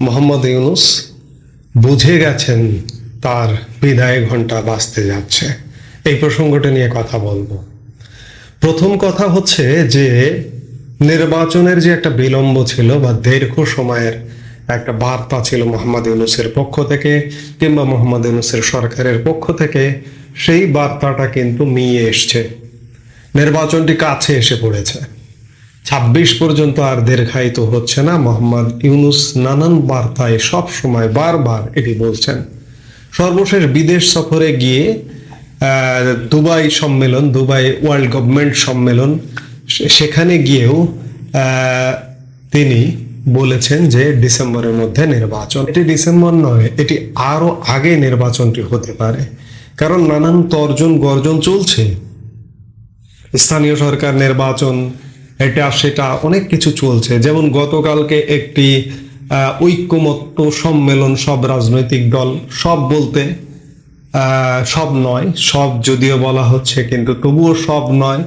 মোহাম্মদ ইউনুস বুঝে গেছেন তার বিদায় ঘণ্টা বাজতে যাচ্ছে। এই প্রসঙ্গটা নিয়ে কথা বলব। প্রথম কথা হচ্ছে যে, নির্বাচনের যে একটা বিলম্ব ছিল বা দীর্ঘ সময়ের একটা বার্তা ছিল মোহাম্মদ ইউনুসের পক্ষ থেকে কিংবা মোহাম্মদ ইউনুসের সরকারের পক্ষ থেকে, সেই বার্তাটা কিন্তু মিয়ে এসছে। নির্বাচনটি কাছে এসে পড়েছে। ছাব্বিশ পর্যন্ত আর দীর্ঘায়িত হচ্ছে না। মোহাম্মদ ইউনুস নানান বার্তায় সব সময় বারবার এটি বলছেন। সর্বশেষ বিদেশ সফরে গিয়ে দুবাই সম্মেলন, দুবাই ওয়ার্ল্ড গভর্নমেন্ট সম্মেলন সেখানে গিয়েও তিনি বলেছেন যে ডিসেম্বরের মধ্যে নির্বাচন। এটি ডিসেম্বর নয়, এটি আরও আগে নির্বাচনটি হতে পারে। কারণ নানান তর্জন গর্জন চলছে। স্থানীয় সরকার নির্বাচন এটা, সেটা অনেক কিছু চলছে। যেমন গতকালকে একটি ঐক্যমত্য সম্মেলন, সব রাজনৈতিক দল, সব বলতে সব নয়, সব যদিও বলা হচ্ছে, কিন্তু তবুও সব নয়।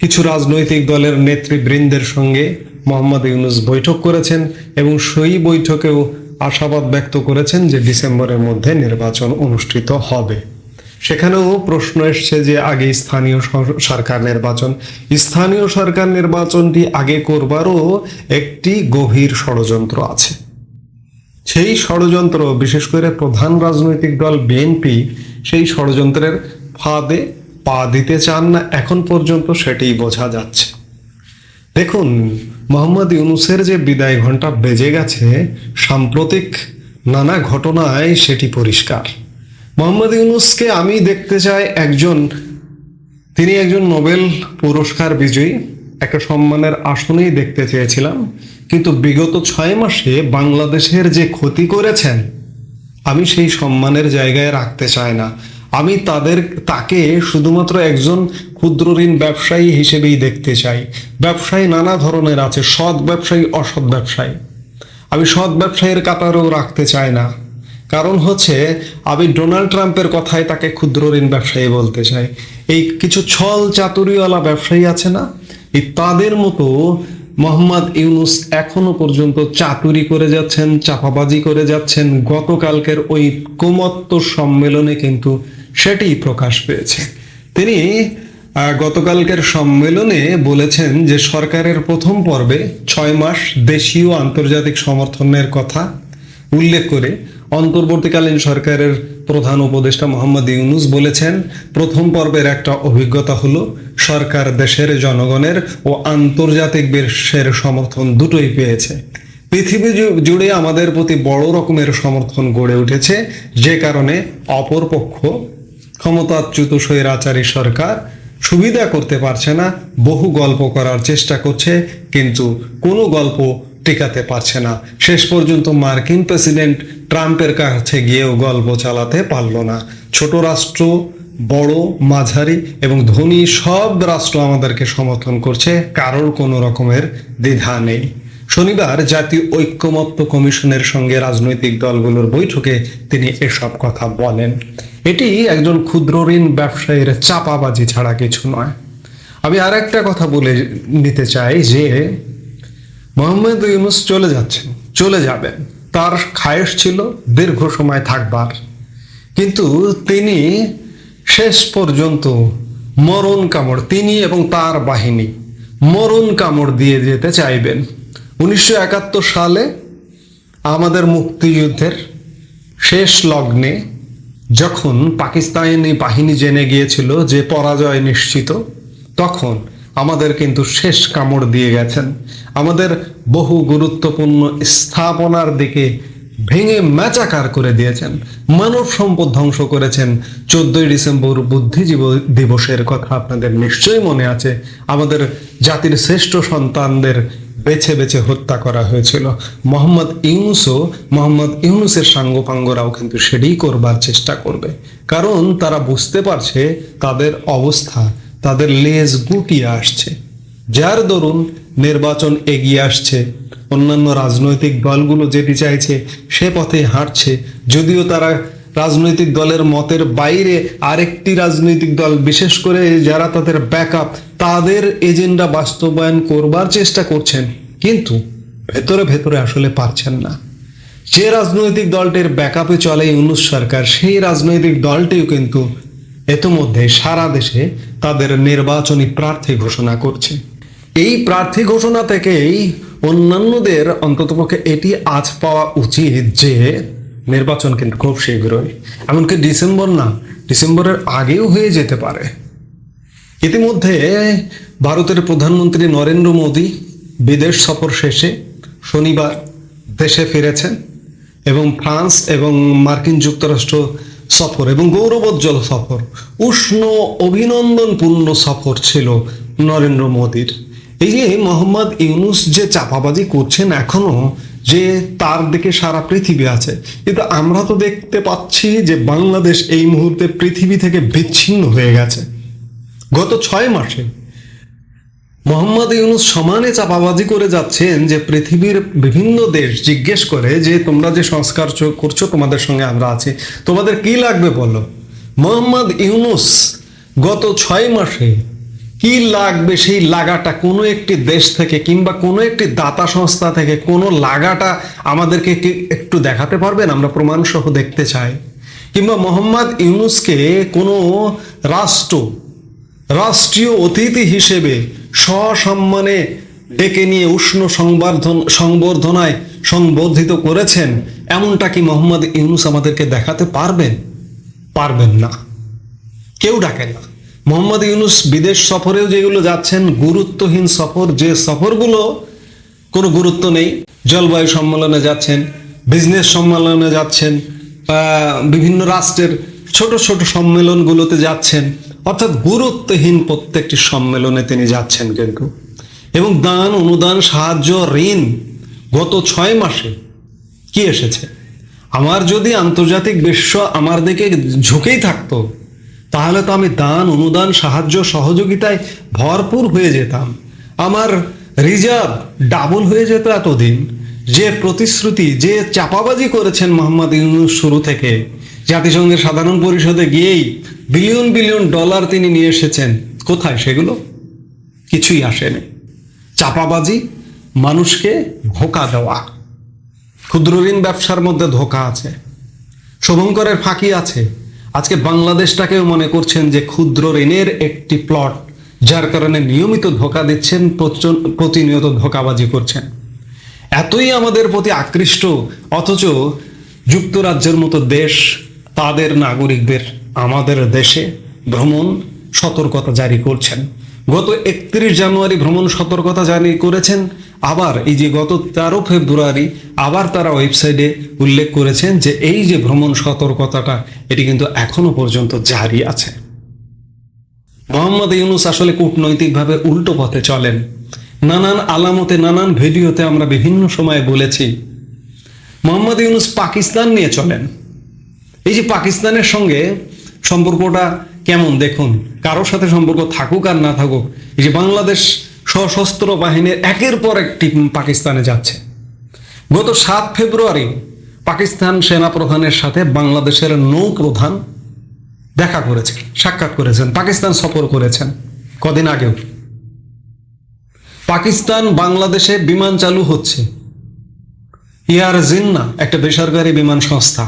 কিছু রাজনৈতিক দলের নেতৃবৃন্দের সঙ্গে মোহাম্মদ ইউনুস বৈঠক করেছেন এবং সেই বৈঠকেও আশাবাদ ব্যক্ত করেছেন যে ডিসেম্বরের মধ্যে নির্বাচন অনুষ্ঠিত হবে। সেখানেও প্রশ্ন এসছে যে আগে স্থানীয় সরকার নির্বাচন। স্থানীয় সরকার নির্বাচনটি আগে করবারও একটি গভীর ষড়যন্ত্র আছে। সেই ষড়যন্ত্র, বিশেষ করে প্রধান রাজনৈতিক দল বিএনপি, সেই ষড়যন্ত্রের ফাঁদে পা দিতে চান না, এখন পর্যন্ত সেটাই বোঝা যাচ্ছে। দেখুন, মোহাম্মদ ইউনুসের যে বিদায় ঘণ্টা বেজে গেছে, সাম্প্রতিক নানা ঘটনায় সেটি পরিষ্কার। মোহাম্মদ ইউনুসকে আমি দেখতে চাই একজন, তিনি একজন নোবেল পুরস্কার বিজয়ী, একটা সম্মানের আসনেই দেখতে চেয়েছিলাম। কিন্তু বিগত ছয় মাসে বাংলাদেশের যে ক্ষতি করেছেন, আমি সেই সম্মানের জায়গায় রাখতে চাই না। আমি তাদের, তাকে শুধুমাত্র একজন ক্ষুদ্র ঋণ ব্যবসায়ী হিসেবেই দেখতে চাই। ব্যবসায়ী নানা ধরনের আছে, সৎ ব্যবসায়ী, অসৎ ব্যবসায়ী। আমি সৎ ব্যবসায়ীর কাতারেও রাখতে চাই না। কারণ হচ্ছে, আমি ডোনাল্ড ট্রাম্পের কথায় তাকে ক্ষুদ্র ঋণ ব্যবসায়ী বলতে চাই। এই কিছু ছল চাতুরিওয়ালা ব্যবসায়ী আছে না? এই তাদের মতো মোহাম্মদ ইউনুস এখনও পর্যন্ত চাতুরি করে যাচ্ছেন, চাপাবাজি করে যাচ্ছেন। গতকালকের ওই কোমত্ত সম্মেলনে কিন্তু সেটাই প্রকাশ পেয়েছে। তিনি গতকালকের সম্মেলনে বলেছেন যে সরকারের প্রথম পর্বে ছয় মাস দেশীয় আন্তর্জাতিক সমর্থনের কথা উল্লেখ করে অন্তর্বর্তীকালীন সরকারের প্রধান উপদেষ্টা মোহাম্মদ ইউনুস বলেছেন, প্রথম পর্বের একটা অভিজ্ঞতা হলো, সরকার দেশের জনগণের ও আন্তর্জাতিক বিশ্বের সমর্থন দুটোই পেয়েছে। পৃথিবী জুড়ে আমাদের প্রতি বড় রকমের সমর্থন গড়ে উঠেছে, যে কারণে অপরপক্ষ ক্ষমতাচ্যুত স্বৈরাচারী সরকার সুবিধা করতে পারছে না, বহু গল্প করার চেষ্টা করছে, কিন্তু কোনো গল্প টিকাতে পারছে না। শেষ পর্যন্ত মার্কিন প্রেসিডেন্ট ট্রাম্পের কাছে গিয়েও গল্প চালাতে পারল না। ছোট রাষ্ট্র, বড়, মাঝারি এবং ধনী সব রাষ্ট্র আমাদেরকে সমর্থন করছে, কারোর কোনো রকমের দ্বিধা নেই। শনিবার জাতীয় ঐক্যমত্য কমিশনের সঙ্গে রাজনৈতিক দলগুলোর বৈঠকে তিনি এসব কথা বলেন। এটি একজন ক্ষুদ্র ঋণ ব্যবসায়ীর চাপাবাজি ছাড়া কিছু নয়। আমি আর একটা কথা বলে নিতে চাই যে, মোহাম্মদ ইউনুস চলে যাচ্ছেন, চলে যাবেন। তার খায়েশ ছিল, দীর্ঘ সময় থাকবার। কিন্তু তিনি শেষ পর্যন্ত মরণ কামড়, তিনি এবং তার বাহিনী মরণ কামড় দিয়ে যেতে চাইবেন। উনিশশো একাত্তর সালে আমাদের মুক্তিযুদ্ধের শেষ লগ্নে যখন পাকিস্তানি বাহিনী জেনে গিয়েছিল যে পরাজয় নিশ্চিত, তখন আমাদের কিন্তু শেষ কামড় দিয়ে গেছেন। আমাদের বহু গুরুত্বপূর্ণ স্থাপনার দিকে ভেঙে ম্যাচাকার করে দিয়েছেন। মানব সম্পদ ধ্বংস করেছেন। চোদ্দই ডিসেম্বর বুদ্ধিজীব দিবসের কথা আপনাদের নিশ্চয়ই মনে আছে। আমাদের জাতির শ্রেষ্ঠ সন্তানদের বেছে বেছে হত্যা করা হয়েছিল। মোহাম্মদ ইউনুসও, মোহাম্মদ ইউনুসের সাঙ্গপাঙ্গরাও কিন্তু সেটাই করবার চেষ্টা করবে। কারণ তারা বুঝতে পারছে তাদের অবস্থা তাদের লেজ গুটিয়ে আসছে। যার দরুন নির্বাচন এগিয়ে আসছে। অন্যান্য রাজনৈতিক দলগুলো যেটি চাইছে সে পথে হাঁটছে। যদিও তারা রাজনৈতিক দলের মতের বাইরে আরেকটি রাজনৈতিক দল, বিশেষ করে যারা তাদের ব্যাকআপ, তাদের এজেন্ডা বাস্তবায়ন করবার চেষ্টা করছেন। কিন্তু ভেতরে ভেতরে আসলে পারছেন না। যে রাজনৈতিক দলটির ব্যাকআপে চলে ইউনুস সরকার, সেই রাজনৈতিক দলটিও কিন্তু ইতোমধ্যে সারা দেশে তাদের নির্বাচনী প্রার্থী ঘোষণা করছে। এই প্রার্থী ঘোষণা থেকেই অন্যান্যদের অন্ততপক্ষে এটি আজ পাওয়া উচিত যে নির্বাচন কিন্তু খুব শীঘ্রই, এমনকি ডিসেম্বর না, ডিসেম্বরের আগেও হয়ে যেতে পারে। ইতিমধ্যে ভারতের প্রধানমন্ত্রী নরেন্দ্র মোদী বিদেশ সফর শেষে শনিবার দেশে ফিরেছেন এবং ফ্রান্স এবং মার্কিন যুক্তরাষ্ট্র সফর এবং গৌরবোজ্জ্বল সফর। উষ্ণ অভিনন্দনপূর্ণ সফর ছিল নরেন্দ্র মোদীর। এই যে মোহাম্মদ ইউনুস যে চাপাবাজি করছেন এখনও, যে তার দিকে সারা পৃথিবী আছে, কিন্তু আমরা তো দেখতে পাচ্ছি যে বাংলাদেশ এই মুহূর্তে পৃথিবী থেকে বিচ্ছিন্ন হয়ে গেছে। গত ছয় মাসে মোহাম্মদ ইউনুস সমানে চাপাবাজি করে যাচ্ছেন যে পৃথিবীর বিভিন্ন দেশ জিজ্ঞেস করে যে, তোমরা যে সংস্কার করছ, তোমাদের সঙ্গে আমরা আছি। তোমাদের কি লাগবে বলো? মোহাম্মদ ইউনুস গত ছয় মাসে কি লাগবে সেই লাগাটা কোনো একটি দেশ থেকে কিংবা কোনো একটি দাতা সংস্থা থেকে কোনো লাগাটা আমাদেরকে একটু দেখাতে পারবেন? আমরা প্রমাণ সহ দেখতে চাই। কিংবা মোহাম্মদ ইউনুসকে কোনো রাষ্ট্র, রাষ্ট্রীয় অতিথি হিসেবে সসম্মানে ডেকে নিয়ে উষ্ণ সংবর্ধন সংবর্ধনায় সংবর্ধিত করেছেন, এমনটা কি মোহাম্মদ ইউনুস আমাদেরকে দেখাতে পারবেন? পারবেন না। কেউ ডাকে না। মোহাম্মদ ইউনুস বিদেশ সফরেও যেগুলো যাচ্ছেন, গুরুত্বহীন সফর, যে সফরগুলো, কোনো গুরুত্ব নেই। জলবায়ু সম্মেলনে যাচ্ছেন, বিজনেস সম্মেলনে যাচ্ছেন বিভিন্ন রাষ্ট্রের ছোট ছোট সম্মেলনগুলোতে যাচ্ছেন। অর্থাৎ গুরুত্বহীন প্রত্যেকটি সম্মেলনে তিনি যাচ্ছেন কিন্তু এবং দান, অনুদান, সাহায্য, ঋণ গত ছয় মাসে কি এসেছে? আমার যদি আন্তর্জাতিক বিশ্ব আমার দিকে ঝুঁকেই থাকতো, তাহলে তো আমি দান, অনুদান, সাহায্য, সহযোগিতায় ভরপুর হয়ে যেতাম। আমার রিজার্ভ ডাবল হয়ে যেত এতদিন। যে প্রতিশ্রুতি, যে চাপাবাজি করেছেন মোহাম্মদ ইউনুস শুরু থেকে, জাতিসংঘের সাধারণ পরিষদে গিয়েই বিলিয়ন বিলিয়ন ডলার তিনি নিয়ে এসেছেন। কোথায় সেগুলো? কিছুই আসেনি। চাপাবাজি, মানুষকে ধোকা দেওয়া। ক্ষুদ্র ঋণ ব্যবসার মধ্যে ধোকা আছে। শুভঙ্করের ফাঁকি আছে। আজকে বাংলাদেশটাকেও মনে করছেন যে ক্ষুদ্র ঋণের একটি প্লট, যার কারণে নিয়মিত ধোকা দিচ্ছেন প্রতিনিয়ত ধোকাবাজি করছেন। এতই আমাদের প্রতি আকৃষ্ট, অথচ যুক্তরাজ্যের মতো দেশ তাদের নাগরিকদের আমাদের দেশে ভ্রমণ সতর্কতা জারি করছেন। গত একত্রিশ জানুয়ারি ভ্রমণ সতর্কতা জারি করেছেন। আবার এই যে গত তেরো ফেব্রুয়ারি আবার তারা ওয়েবসাইটে উল্লেখ করেছেন যে এই যে ভ্রমণ সতর্কতাটা, এটি কিন্তু এখনও পর্যন্ত জারি আছে। মোহাম্মদ ইউনুস আসলে কূটনৈতিকভাবে উল্টো পথে চলেন। নানান আলামতে, নানান ভিডিওতে আমরা বিভিন্ন সময়ে বলেছি, মোহাম্মদ ইউনুস পাকিস্তান নিয়ে চলেন। এই যে পাকিস্তানের সঙ্গে সম্পর্কটা কেমন? দেখুন, কারোর সাথে সম্পর্ক থাকুক আর না থাকুক, এই যে বাংলাদেশ সশস্ত্র বাহিনীর একের পর একটি পাকিস্তানে যাচ্ছে। গত সাত ফেব্রুয়ারি পাকিস্তান সেনা প্রধানের সাথে বাংলাদেশের নৌ প্রধান দেখা করেছেন সাক্ষাৎ করেছেন, পাকিস্তান সফর করেছেন কদিন আগেও। পাকিস্তান বাংলাদেশে বিমান চালু হচ্ছে। ইয়ার জিন্না, একটা বেসরকারি বিমান সংস্থা।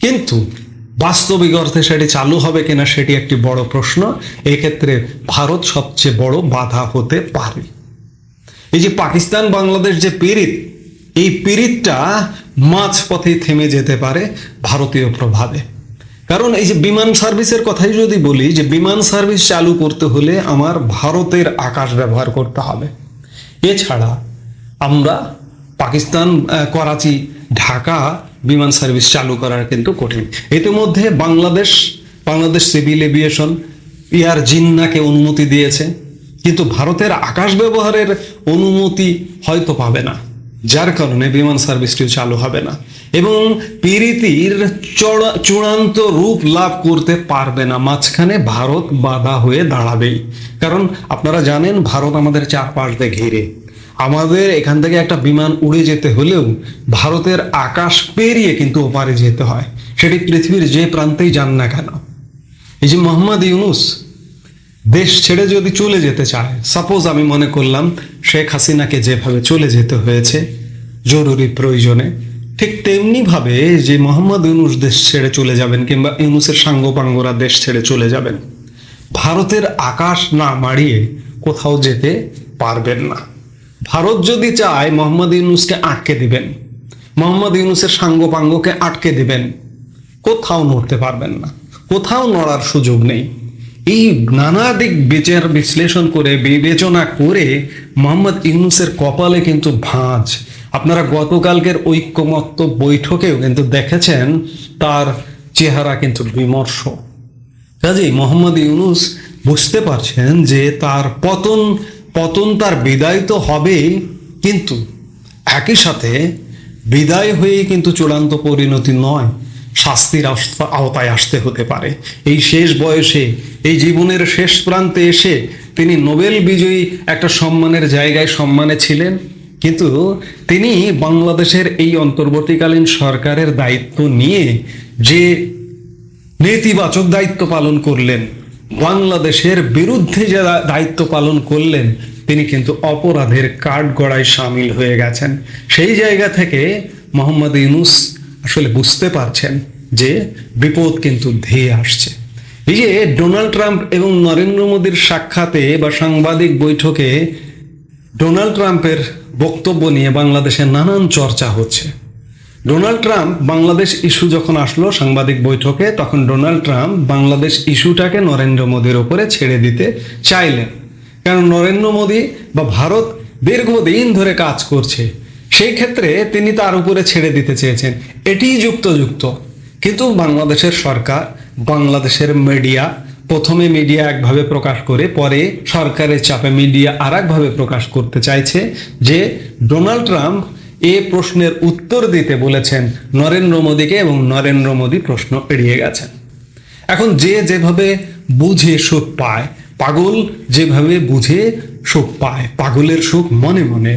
কিন্তু বাস্তবিক অর্থে সেটি চালু হবে কিনা সেটি একটি বড় প্রশ্ন। এক্ষেত্রে ভারত সবচেয়ে বড় বাধা হতে পারে। এই যে পাকিস্তান বাংলাদেশ যে পীড়িত, এই পীড়িতটা মাঝপথে থেমে যেতে পারে ভারতীয় প্রভাবে। কারণ এই যে বিমান সার্ভিসের কথাই যদি বলি, যে বিমান সার্ভিস চালু করতে হলে আমার ভারতের আকাশ ব্যবহার করতে হবে। এছাড়া আমরা পাকিস্তান করাচি, ঢাকা বিমান সার্ভিস চালু করার কিন্তু কঠিন। ইতিমধ্যে Bangladesh Bangladesh civil aviation, air জিন্নাকে অনুমতি দিয়েছে, কিন্তু ভারতের আকাশ ব্যবহারের অনুমতি হয়তো পাবে না। যার কারণে বিমান সার্ভিসটিও চালু হবে না। এবং পিরিতির চড়া- চূড়ান্ত রূপ লাভ করতে পারবে না। মাঝখানে ভারত বাধা হয়ে দাঁড়াবেই। কারণ আপনারা জানেন, ভারত আমাদের চারপাশ দিয়ে ঘিরে। আমাদের এখান থেকে একটা বিমান উড়ে যেতে হলেও ভারতের আকাশ পেরিয়ে কিন্তু ওপারে যেতে হয়। সেটি পৃথিবীর যে প্রান্তেই যান না কেন। এই যে মোহাম্মদ ইউনুস, দেশ ছেড়ে যদি চলে যেতে চায় সাপোজ আমি মনে করলাম শেখ হাসিনাকে যেভাবে চলে যেতে হয়েছে, জরুরি প্রয়োজনে, ঠিক তেমনি ভাবে যে মোহাম্মদ ইউনুস দেশ ছেড়ে চলে যাবেন কিংবা ইউনুসের সাঙ্গপাঙ্গরা দেশ ছেড়ে চলে যাবেন, ভারতের আকাশ না মাড়িয়ে কোথাও যেতে পারবেন না। ভারত যদি চায়, মোহাম্মদ ইউনুসকে আটকে দিবেন। মোহাম্মদ ইউনুসের সাঙ্গপাঙ্গকে আটকে দিবেন। কোথাও নড়তে পারবেন না। কোথাও নড়ার সুযোগ নেই। এই নানা দিক বিচার বিশ্লেষণ করে, বিবেচনা করে মোহাম্মদ ইউনুসের কপালে কিন্তু ভাঁজ। আপনারা গতকালকের ঐক্যমত্য বৈঠকেও কিন্তু দেখেছেন, তার চেহারা কিন্তু বিমর্ষ। কাজেই মোহাম্মদ ইউনুস বুঝতে পারছেন যে তার পতন পতন তার বিদায় তো হবেই, কিন্তু একই সাথে বিদায় হয়েই কিন্তু চূড়ান্ত পরিণতি নয়, শাস্তির আওতায় আসতে হতে পারে। এই শেষ বয়সে, এই জীবনের শেষ প্রান্তে এসে তিনি নোবেল বিজয়ী একটা সম্মানের জায়গায় সম্মানে ছিলেন, কিন্তু তিনি বাংলাদেশের এই অন্তর্বর্তীকালীন সরকারের দায়িত্ব নিয়ে যে নেতিবাচক দায়িত্ব পালন করলেন বাংলাদেশের বিরুদ্ধে যে দায়িত্ব পালন করলেন, তিনি কিন্তু অপরাধের কাঠগড়ায় সামিল হয়ে গেছেন। সেই জায়গা থেকে মোহাম্মদ ইউনুস আসলে বুঝতে পারছেন যে বিপদ কিন্তু ধেয়ে আসছে। এই যে ডোনাল্ড ট্রাম্প এবং নরেন্দ্র মোদীর সাক্ষাতে বা সাংবাদিক বৈঠকে ডোনাল্ড ট্রাম্পের বক্তব্য নিয়ে বাংলাদেশে নানান চর্চা হচ্ছে। ডোনাল্ড ট্রাম্প বাংলাদেশ ইস্যু যখন আসলো সাংবাদিক বৈঠকে, তখন ডোনাল্ড ট্রাম্প বাংলাদেশ ইস্যুটাকে নরেন্দ্র মোদীর ওপরে ছেড়ে দিতে চাইলেন। কারণ নরেন্দ্র মোদী বা ভারত দীর্ঘদিন ধরে কাজ করছে। সেই ক্ষেত্রে তিনি তার উপরে ছেড়ে দিতে চেয়েছেন। এটিই যুক্তযুক্ত। কিন্তু বাংলাদেশের সরকার, বাংলাদেশের মিডিয়া, প্রথমে মিডিয়া একভাবে প্রকাশ করে, পরে সরকারের চাপে মিডিয়া আর একভাবে প্রকাশ করতে চাইছে যে, ডোনাল্ড ট্রাম্প এ প্রশ্নের উত্তর দিতে বলেছেন নরেন্দ্র মোদীকে এবং নরেন্দ্র মোদী প্রশ্ন এড়িয়ে গেছেন। এখন যে যেভাবে বুঝে সুখ পায়, পাগল যেভাবে বুঝে সুখ পায়, পাগলের সুখ মনে মনে